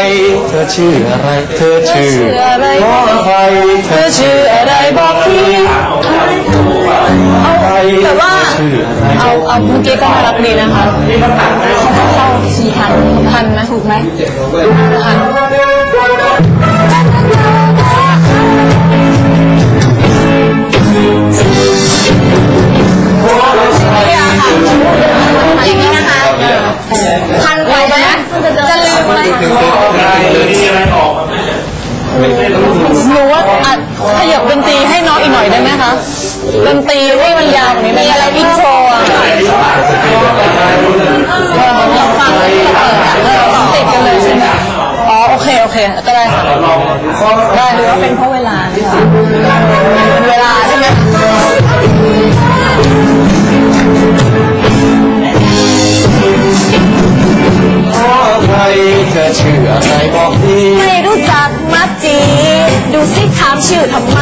ภัยเธอชื่ออะไร เธอชื่อขออภัยเธอชื่ออะไรบอกทีเอาแต่ว่าชื่ออะไรเอาเอาเมื่อกี้ก็น่ารักดีนะคะเขาเข้าสี่พันพันไหมถูกไหมพัน ขยับดนตรีให้น้องอีกหน่อยได้ไหมคะดนตรีให้มันยาวกว่านี้มีอะไรอินโทรอะเออเราฟังเออเออติดกันเลยใช่ไหมอ๋อโอเคโอเคก็ได้ค่ะได้หรือว่าเป็นเพราะเวลาเนี่ยเป็นเวลาใช่ไหมขออภัยเธอชื่ออะไรบอกทีไม่รู้จักมัจจี ดูสิถามชื่อทำไม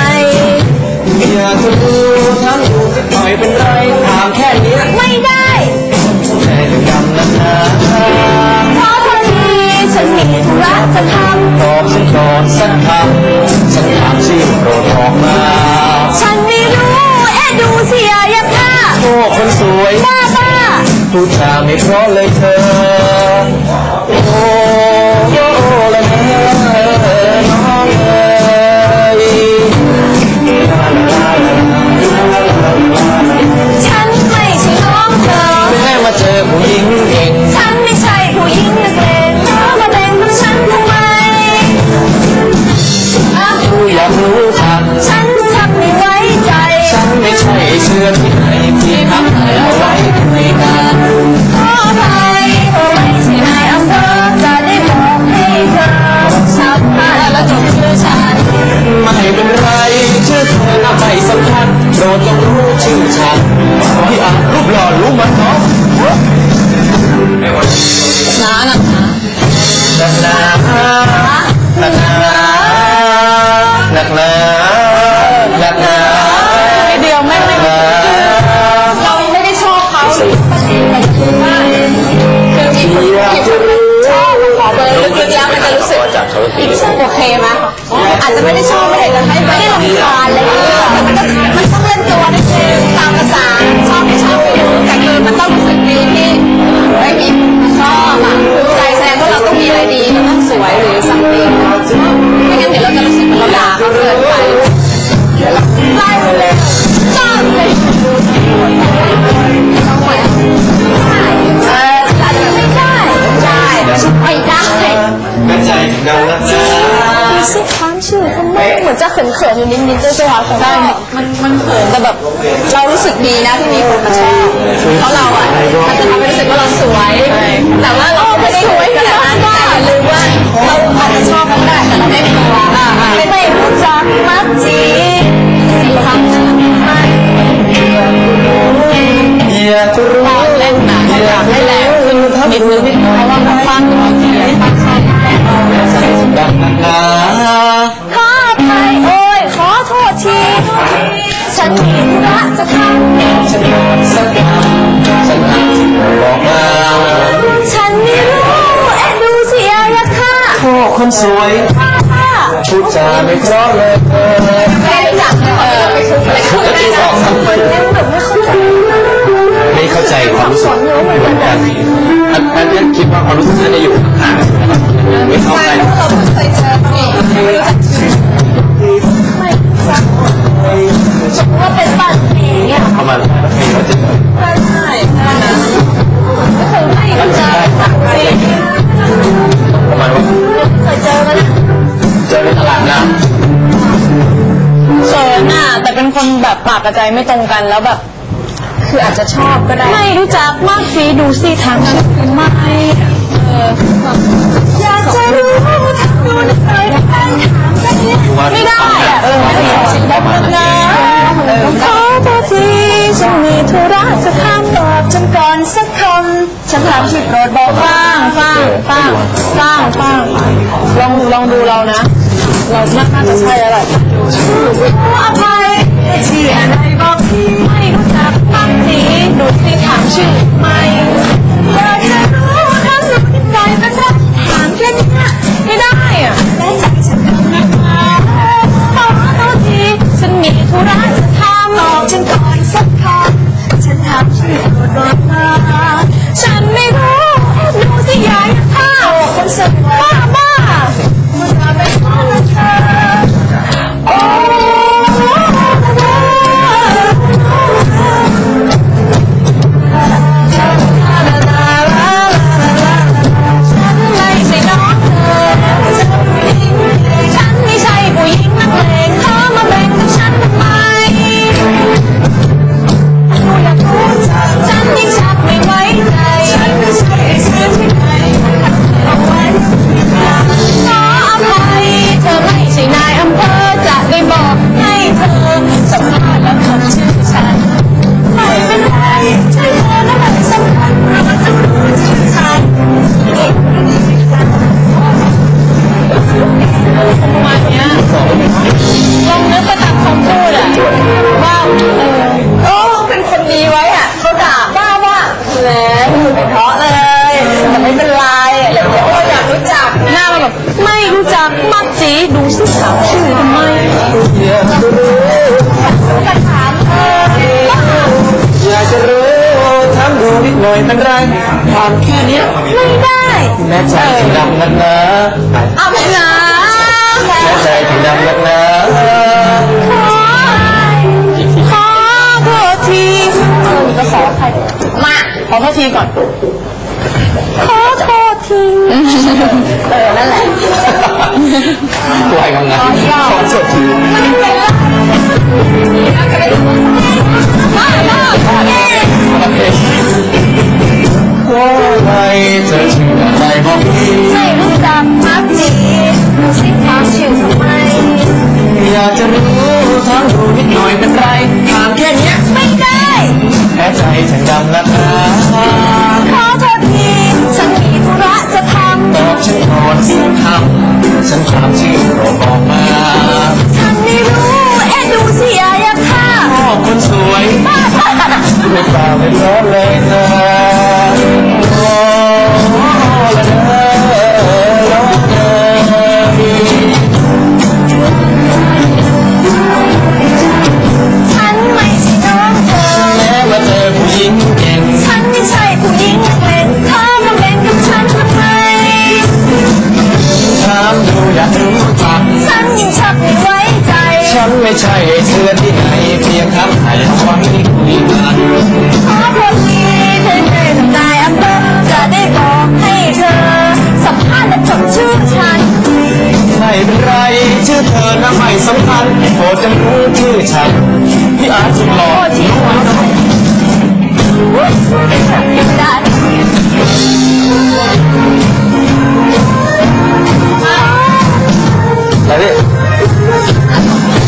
อยากจะรู้ทั้งรู้สักหน่อยเป็นไรถามแค่นี้ไม่ได้แค่เรื่องกำนันนะเพราะพอดีฉันมีธุระจะทตอบฉันก่อนสักคำฉันถามชื่อโปรดบอกมาำฉันไม่รู้เอ๊ะดูเสียยังค่ะโอ้คนสวยบ้าบ้าพูดจาไม่เพราะเลยเธอ เหมือนจะเขินๆอยู่นิดๆด้วยใช่ไหมคะใช่มันมันเขินแต่แบบ เรารู้สึกดีนะที่มีคนมาชอบเพราะเราอะมันจะทำให้รู้สึกว่าเราสวย คนสวยค่ะพูดจาไม่เพราะเลยเธอไม่รู้จักเออไม่รู้ไม่รู้แล้วที่บอกทำไมยังแบบไม่เข้าใจไม่เข้าใจความรู้สึกเหมือนกันอันอันนี้คิดว่าความรู้สึกน่าจะอยู่ห่าง แบบปากกระใจไม่ตรงกันแล้วแบบ คืออาจจะชอบก็ได้ ไม่รู้จักมากสีดูสิทางชื่อไม่เอออยากจะรู้ทางดูนเคยได้ถามกันไม่ได้อะเออไม่ได้สิแบบนั้นนะขอโทษทีฉันมีธุระจะทำบอกฉันก่อนสักคำฉันถามที่โปรดบอกฟังฟังฟังฟังฟังลองลองดูเรานะ เราน่าจะใช่แล้วแหละ ขออภัยที่อะไรบอกที่ไม่รู้จักบางทีดูที่ถามชื่อไม่อยากจะรู้ทั้งหนูคิดใจเป็นรัก น่อยมันแรงทำแค่นี้ไม่ได้แม่ใจถึงดำนักนะเอาไปนะแม่ใจถึงดำนักนะขอโทษทีเออก็ขออภัยมาขอโทษทีก่อน ขอโทษทีเออนั่นแหละไหวมั้งนะขอโทษทีไม่เป็นไร Okay. เธชื่ออะไรบอพี่ไม่รู้จักพักดีรู้สิถามชื่อทำไมอยากจะรู้ทั้งรูนิดหน่อยเป็นไรถามแค่นี้ไม่ได้แพ้ใจฉันดำละนะ โปรดจะรู้ชื่อฉันพี่อาร์ตสุดหล่อรู้ว่าอไรเนี่ย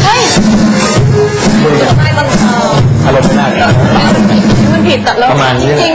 เฮ้อารมณ์ไม่เนี่เจริง